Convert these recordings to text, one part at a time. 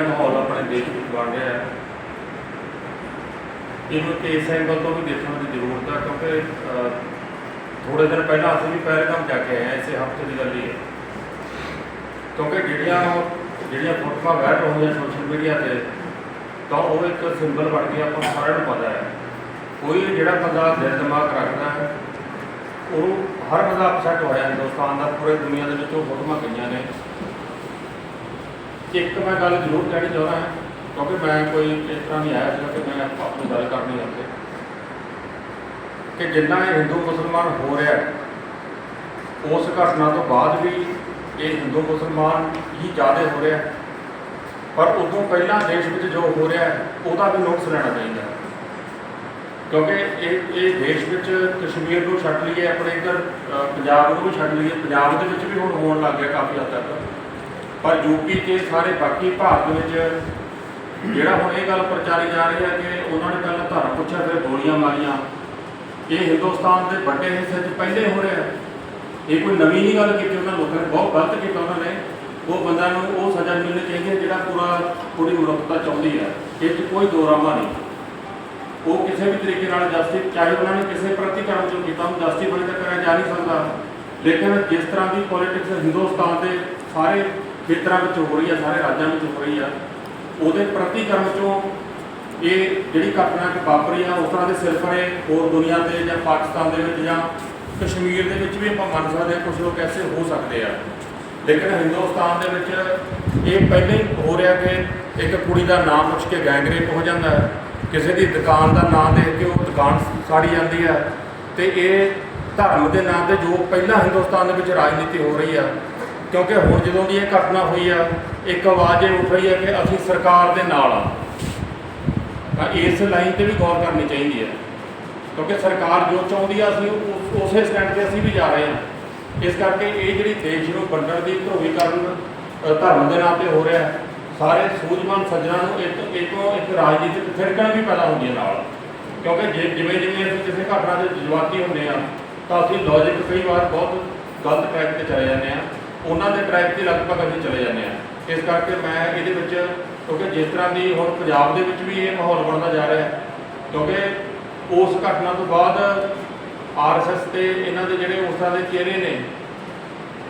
ਜਿਹੜਾ ਮਾਹੌਲ ਆਪਣੇ ਦੇਸ਼ ਵਿੱਚ ਬਣ ਰਿਹਾ ਹੈ, ਇਹਨੂੰ ਇਸ ਐਂਗਲ ਤੋਂ ਵੀ ਦੇਖਣ ਦੀ ਜ਼ਰੂਰਤ ਹੈ ਕਿਉਂਕਿ ਥੋੜੇ ਦਿਨ ਪਹਿਲਾਂ ਅਸੀਂ ਵੀ ਪਹਿਲਗਾਮ ਜਾ ਕੇ ਆਏ ਹਾਂ, ਇਸੇ ਹਫ਼ਤੇ ਦੀ ਗੱਲ ਹੀ ਹੈ। ਕਿਉਂਕਿ ਜਿਹੜੀਆਂ ਜਿਹੜੀਆਂ ਫੋਟੋਆਂ ਵਾਇਰਲ ਹੋਈਆਂ ਸੋਸ਼ਲ ਮੀਡੀਆ ਤੇ, ਤਾਂ ਉਹ ਇੱਕ ਸਿੰਬਲ ਬਣ ਗਿਆ ਆਪਾਂ ਸਾਰਿਆਂ ਨੂੰ ਪਤਾ ਹੈ। ਕੋਈ ਜਿਹੜਾ ਬੰਦਾ ਦਿਲ ਦਿਮਾਗ ਰੱਖਦਾ ਹੈ ਉਹ ਹਰ ਬੰਦਾ ਅਪਸੈਟ ਹੋਇਆ ਹਿੰਦੁਸਤਾਨ ਦਾ, ਪੂਰੇ ਦੁਨੀਆ ਦੇ ਵਿੱਚ ਉਹ ਫੋਟੋਆਂ ਗਈਆਂ ਨੇ। ਇੱਕ ਮੈਂ ਗੱਲ ਜ਼ਰੂਰ ਕਹਿਣੀ ਚਾਹੁੰਦਾ ਹਾਂ, ਕਿਉਂਕਿ ਮੈਂ ਕੋਈ ਇਸ ਤਰ੍ਹਾਂ ਨਹੀਂ ਆਇਆ ਸੀਗਾ ਕਿ ਮੈਂ ਆਪਣੀ ਗੱਲ ਕਰਨੀ ਹੈ ਕਿ ਜਿੰਨਾ ਇਹ ਹਿੰਦੂ ਮੁਸਲਮਾਨ ਹੋ ਰਿਹਾ ਉਸ ਘਟਨਾ ਤੋਂ ਬਾਅਦ ਵੀ ਇਹ ਹਿੰਦੂ ਮੁਸਲਮਾਨ ਹੀ ਜ਼ਿਆਦਾ ਹੋ ਰਿਹਾ ਪਰ ਉਦੋਂ ਪਹਿਲਾਂ ਦੇਸ਼ ਵਿੱਚ ਜੋ ਹੋ ਰਿਹਾ ਉਹਦਾ ਵੀ ਨੋਟਿਸ ਲੈਣਾ ਚਾਹੀਦਾ ਕਿਉਂਕਿ ਇਹ ਇਹ ਦੇਸ਼ ਵਿੱਚ ਕਸ਼ਮੀਰ ਨੂੰ ਛੱਡ ਲਈਏ, ਆਪਣੇ ਇੱਧਰ ਪੰਜਾਬ ਨੂੰ ਵੀ ਛੱਡ ਲਈਏ, ਪੰਜਾਬ ਦੇ ਵਿੱਚ ਵੀ ਹੁਣ ਹੋਣ ਲੱਗ ਗਿਆ ਕਾਫੀ ਹੱਦ ਤੱਕ। ਪਰ ਯੂਪੀ ਤੇ ਸਾਰੇ ਬਾਕੀ ਭਾਰਤ ਵਿੱਚ ਜਿਹੜਾ ਹੁਣ ਇਹ ਗੱਲ ਪ੍ਰਚਾਰੀ ਜਾ ਰਹੀ ਹੈ ਕਿ ਉਹਨਾਂ ਨੇ ਪਹਿਲਾਂ ਧਰਮ ਪੁੱਛਿਆ, ਫਿਰ ਗੋਲੀਆਂ ਮਾਰੀਆਂ। ਇਹ ਹਿੰਦੁਸਤਾਨ ਦੇ ਵੱਡੇ ਹਿੱਸੇ 'ਚ ਪਹਿਲੇ ਹੋ ਰਿਹਾ ਇਹ ਕੋਈ ਨਵੀਂ ਨਹੀਂ ਗੱਲ ਕੀਤੀ ਉਹਨਾਂ ਲੋਕਾਂ ਨੇ, ਬਹੁਤ ਗਲਤ ਕੀਤਾ ਉਹਨਾਂ ਨੇ। ਉਹ ਬੰਦਾ ਨੂੰ ਉਹ ਸਜ਼ਾ ਮਿਲਣੀ ਚਾਹੀਦੀ ਹੈ ਜਿਹੜਾ ਪੂਰਾ ਪੂਰੀ ਮਨੁੱਖਤਾ ਚਾਹੁੰਦੀ ਹੈ। ਇਹ 'ਚ ਕੋਈ ਦੋਰਾਮਾ ਨਹੀਂ। ਉਹ ਕਿਸੇ ਵੀ ਤਰੀਕੇ ਨਾਲ ਜਸਟਿਸ ਚਾਹੇ ਉਹਨਾਂ ਨੇ ਕਿਸੇ ਪ੍ਰਤੀਕਰਮ 'ਚੋਂ ਜੋ ਕੀਤਾ ਉਹ ਜਸਟਿਫਾਈ ਤਾਂ ਕਰਿਆ ਜਾ ਨਹੀਂ ਸਕਦਾ। ਲੇਕਿਨ ਜਿਸ ਤਰ੍ਹਾਂ ਦੀ ਪੋਲਿਟਿਕਸ ਹਿੰਦੁਸਤਾਨ ਦੇ ਸਾਰੇ ਖੇਤਰਾਂ ਵਿੱਚ ਹੋ ਰਹੀ ਆ, ਸਾਰੇ ਰਾਜਾਂ ਵਿੱਚ ਹੋ ਰਹੀ ਆ, ਉਹਦੇ ਪ੍ਰਤੀਕਰਮ ਚੋਂ ਇਹ ਜਿਹੜੀ ਘਟਨਾ ਕਿ ਵਾਪਰੀ ਆ, ਉਸ ਤਰ੍ਹਾਂ ਦੇ ਸਿਰਫਰੇ ਹੋਰ ਦੁਨੀਆ ਤੇ ਜਾਂ ਪਾਕਿਸਤਾਨ ਦੇ ਵਿੱਚ ਜਾਂ ਕਸ਼ਮੀਰ ਦੇ ਵਿੱਚ ਵੀ ਆਪਾਂ ਮੰਨ ਸਕਦੇ ਹਾਂ ਕੁਝ ਲੋਕ ਐਸੇ ਹੋ ਸਕਦੇ ਆ। ਲੇਕਿਨ ਹਿੰਦੁਸਤਾਨ ਦੇ ਵਿੱਚ ਇਹ ਪਹਿਲੇ ਹੀ ਹੋ ਰਿਹਾ ਕਿ ਇੱਕ ਕੁੜੀ ਦਾ ਨਾਮ ਪੁੱਛ ਕੇ ਗੈਂਗਰੇਪ ਹੋ ਜਾਂਦਾ ਹੈ। ਕਿਸੇ ਦੀ ਦੁਕਾਨ ਦਾ ਨਾਮ ਦੇਖ ਕੇ ਉਹ ਦੁਕਾਨ ਸਾੜੀ ਜਾਂਦੀ ਹੈ। ਤੇ ਇਹ ਧਰਮ ਦੇ ਨਾਂ ਤੇ ਜੋ ਪਹਿਲਾਂ ਹਿੰਦੁਸਤਾਨ ਦੇ ਵਿੱਚ ਰਾਜਨੀਤੀ ਹੋ ਰਹੀ ਆ ਕਿਉਂਕਿ ਹੁਣ ਜਦੋਂ ਦੀ ਇਹ ਘਟਨਾ ਹੋਈ ਆ, ਇੱਕ ਆਵਾਜ਼ ਇਹ ਉੱਠ ਰਹੀ ਹੈ ਕਿ ਅਸੀਂ ਸਰਕਾਰ ਦੇ ਨਾਲ ਆ, ਤਾਂ ਇਸ ਲਾਈਨ ਤੇ ਵੀ ਗੌਰ ਕਰਨੀ ਚਾਹੀਦੀ ਹੈ ਕਿਉਂਕਿ ਸਰਕਾਰ ਜੋ ਚਾਹੁੰਦੀ ਆ, ਅਸੀਂ ਉਸੇ ਸਟੈਂਡ ਤੇ ਅਸੀਂ ਵੀ ਜਾ ਰਹੇ ਹਾਂ ਇਸ ਕਰਕੇ ਇਹ ਜਿਹੜੀ ਦੇਸ਼ ਨੂੰ ਵੰਡਣ ਦੀ ਧਰੂਵੀਕਰਨ ਧਰਮ ਦੇ ਨਾਂ ਤੇ ਹੋ ਰਿਹਾ, ਸਾਰੇ ਸੂਝਵਾਨ ਸੱਜਣਾ ਨੂੰ ਇੱਕ ਇੱਕੋ ਇੱਕ ਰਾਜਨੀਤਿਕ ਫਿਰਕਾਂ ਵੀ ਪੈਦਾ ਹੁੰਦੀਆਂ ਨਾਲ। ਕਿਉਂਕਿ ਜੇ ਜਿਵੇਂ ਜਿਵੇਂ ਅਸੀਂ ਕਿਸੇ ਘਟਨਾ ਦੇ ਜਜ਼ਬਾਤੀ ਹੁੰਦੇ ਆ, ਤਾਂ ਅਸੀਂ ਲੌਜੀਕ ਕਈ ਵਾਰ ਬਹੁਤ ਗਲਤ ਟਰੈਕ ਤੇ ਚਲੇ ਜਾਂਦੇ ਆ। ਉਹਨਾਂ ਦੇ ਟਰੈਕ ਤੇ ਲਗਭਗ ਅਸੀਂ ਚਲੇ ਜਾਂਦੇ ਆ ਇਸ ਕਰਕੇ ਮੈਂ ਇਹਦੇ ਵਿੱਚ, ਕਿਉਂਕਿ ਜਿਸ ਤਰ੍ਹਾਂ ਦੀ ਹੁਣ ਪੰਜਾਬ ਦੇ ਵਿੱਚ ਵੀ ਇਹ ਮਾਹੌਲ ਬਣਦਾ ਜਾ ਰਿਹਾ ਹੈ, ਕਿਉਂਕਿ ਉਸ ਘਟਨਾ ਤੋਂ ਬਾਅਦ ਆਰਐਸਐਸ ਤੇ ਇਹਨਾਂ ਦੇ ਜਿਹੜੇ ਉਸ ਤਰ੍ਹਾਂ ਦੇ ਚਿਹਰੇ ਨੇ,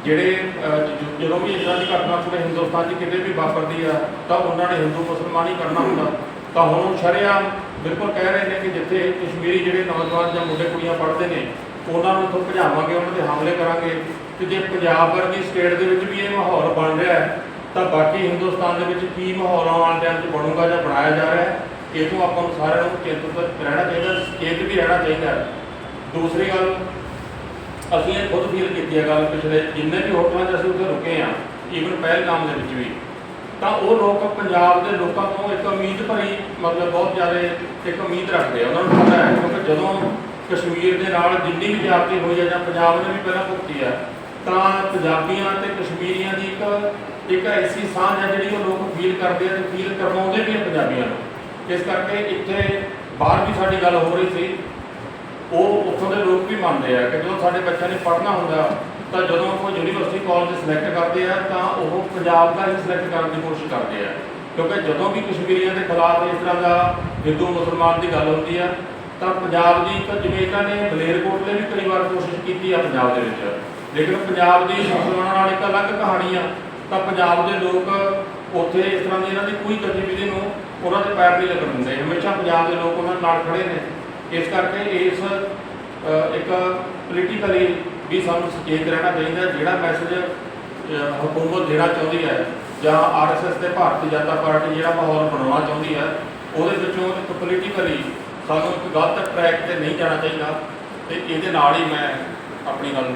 ਜਿਹੜੇ ਜਦੋਂ ਵੀ ਇਦਾਂ ਦੀ ਘਟਨਾ ਪੂਰੇ ਹਿੰਦੁਸਤਾਨ 'ਚ ਕਿਤੇ ਵੀ ਵਾਪਰਦੀ ਆ, ਤਾਂ ਉਹਨਾਂ ਨੇ ਹਿੰਦੂ ਮੁਸਲਮਾਨ ਹੀ ਕਰਨਾ ਹੁੰਦਾ। ਤਾਂ ਹੁਣ ਉਹ ਬਿਲਕੁਲ ਕਹਿ ਰਹੇ ਨੇ ਕਿ ਜਿੱਥੇ ਕਸ਼ਮੀਰੀ ਜਿਹੜੇ ਨੌਜਵਾਨ ਜਾਂ ਮੁੰਡੇ ਕੁੜੀਆਂ ਪੜ੍ਹਦੇ ਨੇ ਉਹਨਾਂ ਨੂੰ ਇੱਥੋਂ ਭਜਾਵਾਂਗੇ, ਉਹਨਾਂ ਤੇ ਹਮਲੇ ਕਰਾਂਗੇ। ਤੇ ਜੇ ਪੰਜਾਬ ਵਰਗੀ ਸਟੇਟ ਦੇ ਵਿੱਚ ਵੀ ਇਹ ਮਾਹੌਲ ਬਣ ਰਿਹਾ ਹੈ, ਤਾਂ ਬਾਕੀ ਹਿੰਦੁਸਤਾਨ ਦੇ ਵਿੱਚ ਕੀ ਮਾਹੌਲ ਆਉਣ ਵਾਲੇ ਟਾਈਮ 'ਚ ਬਣੂਗਾ ਜਾਂ ਬਣਾਇਆ ਜਾ ਰਿਹਾ ਹੈ, ਇਹ ਤੋਂ ਆਪਾਂ ਨੂੰ ਸਾਰਿਆਂ ਨੂੰ ਚਿੰਤਤ ਰਹਿਣਾ ਚਾਹੀਦਾ, ਚੇਤ ਵੀ ਰਹਿਣਾ ਚਾਹੀਦਾ ਦੂਸਰੀ ਗੱਲ, ਅਸੀਂ ਇਹ ਖੁਦ ਫੀਲ ਕੀਤੀ ਹੈ ਗੱਲ ਪਿਛਲੇ ਜਿੰਨੇ ਵੀ ਹੋਟਲਾਂ 'ਚ ਅਸੀਂ ਉੱਥੇ ਰੁਕੇ ਆ ਈਵਨ ਪਹਿਲਗਾਮ ਦੇ ਵਿੱਚ ਵੀ। ਤਾਂ ਉਹ ਲੋਕ ਪੰਜਾਬ ਦੇ ਲੋਕਾਂ ਤੋਂ ਇੱਕ ਉਮੀਦ ਭਰੀ, ਮਤਲਬ ਬਹੁਤ ਜ਼ਿਆਦਾ ਇੱਕ ਉਮੀਦ ਰੱਖਦੇ ਆ, ਉਹਨਾਂ ਨੂੰ ਪਤਾ ਹੈ, ਕਿਉਂਕਿ ਜਦੋਂ ਕਸ਼ਮੀਰ ਦੇ ਨਾਲ ਜਿੰਨੀ ਵੀ ਜ਼ਿਆਦਤੀ ਹੋਈ ਹੈ ਜਾਂ ਪੰਜਾਬ ਨੇ ਵੀ ਪਹਿਲਾਂ ਭੁਗਤੀ ਆ, ਤਾਂ ਪੰਜਾਬੀਆਂ ਤੇ ਕਸ਼ਮੀਰੀਆਂ ਦੀ ਇੱਕ ਇੱਕ ਐਸੀ ਸਾਂਝ ਹੈ ਜਿਹੜੀ ਉਹ ਲੋਕ ਫੀਲ ਕਰਦੇ ਆ ਤੇ ਫੀਲ ਕਰਵਾਉਂਦੇ ਵੀ ਆ ਪੰਜਾਬੀਆਂ ਨੂੰ। ਇਸ ਕਰਕੇ ਇੱਥੇ ਬਾਹਰ ਵੀ ਸਾਡੀ ਗੱਲ ਹੋ ਰਹੀ ਸੀ। ਉਹ ਉੱਥੋਂ ਦੇ ਲੋਕ ਵੀ ਮੰਨਦੇ ਆ ਕਿ ਜਦੋਂ ਸਾਡੇ ਬੱਚਿਆਂ ਨੇ ਪੜ੍ਹਨਾ ਹੁੰਦਾ, ਤਾਂ ਜਦੋਂ ਉਹ ਯੂਨੀਵਰਸਿਟੀ ਕਾਲਜ ਸਿਲੈਕਟ ਕਰਦੇ ਆ, ਤਾਂ ਉਹ ਪੰਜਾਬ ਦਾ ਹੀ ਸਿਲੈਕਟ ਕਰਨ ਦੀ ਕੋਸ਼ਿਸ਼ ਕਰਦੇ ਆ। ਕਿਉਂਕਿ ਜਦੋਂ ਵੀ ਕਸ਼ਮੀਰੀਆਂ ਦੇ ਖਿਲਾਫ ਇਸ ਤਰ੍ਹਾਂ ਦਾ ਹਿੰਦੂ ਮੁਸਲਮਾਨ ਦੀ ਗੱਲ ਹੁੰਦੀ ਆ ਤਾਂ ਪੰਜਾਬ ਦੀ ਤਾਂ ਜਿਵੇਂ ਇਹਨਾਂ ਨੇ ਮਲੇਰਕੋਟਲੇ ਵੀ ਕਈ ਵਾਰ ਕੋਸ਼ਿਸ਼ ਕੀਤੀ ਆ ਪੰਜਾਬ ਦੇ ਵਿੱਚ। ਲੇਕਿਨ ਪੰਜਾਬ ਦੀ ਮੁਸਲਮਾਨਾਂ ਨਾਲ ਇੱਕ ਅਲੱਗ ਕਹਾਣੀ ਆ। ਤਾਂ ਪੰਜਾਬ ਦੇ ਲੋਕ ਉੱਥੇ ਇਸ ਤਰ੍ਹਾਂ ਦੀ ਇਹਨਾਂ ਦੀ ਕੋਈ ਗਤੀਵਿਧੀ ਨੂੰ ਉਹਨਾਂ ਦੇ ਪੈਰ ਨਹੀਂ ਲੱਗਣ ਦਿੰਦੇ। ਹਮੇਸ਼ਾ ਪੰਜਾਬ ਦੇ ਲੋਕ ਉਹਨਾਂ ਨਾਲ ਖੜੇ ਨੇ। ਇਸ ਕਰਕੇ ਇਸ ਇੱਕ ਪੋਲੀਟੀਕਲੀ ਵੀ ਸਾਨੂੰ ਸੁਚੇਤ ਰਹਿਣਾ ਚਾਹੀਦਾ ਜਿਹੜਾ ਮੈਸੇਜ ਹਕੂਮਤ ਦੇਣਾ ਚਾਹੁੰਦੀ ਹੈ ਜਾਂ ਆਰਐਸਐਸ ਤੇ ਭਾਰਤੀ ਜਨਤਾ ਪਾਰਟੀ ਜਿਹੜਾ ਮਾਹੌਲ ਬਣਾਉਣਾ ਚਾਹੁੰਦੀ ਹੈ, ਉਹਦੇ ਵਿੱਚੋਂ ਇੱਕ ਪੋਲੀਟੀਕਲੀ ਸਾਨੂੰ ਇੱਕ ਗਲਤ ਟਰੈਕ ਤੇ ਨਹੀਂ ਜਾਣਾ ਚਾਹੀਦਾ ਤੇ ਇਹਦੇ ਨਾਲ ਹੀ ਮੈਂ ਆਪਣੀ ਗੱਲ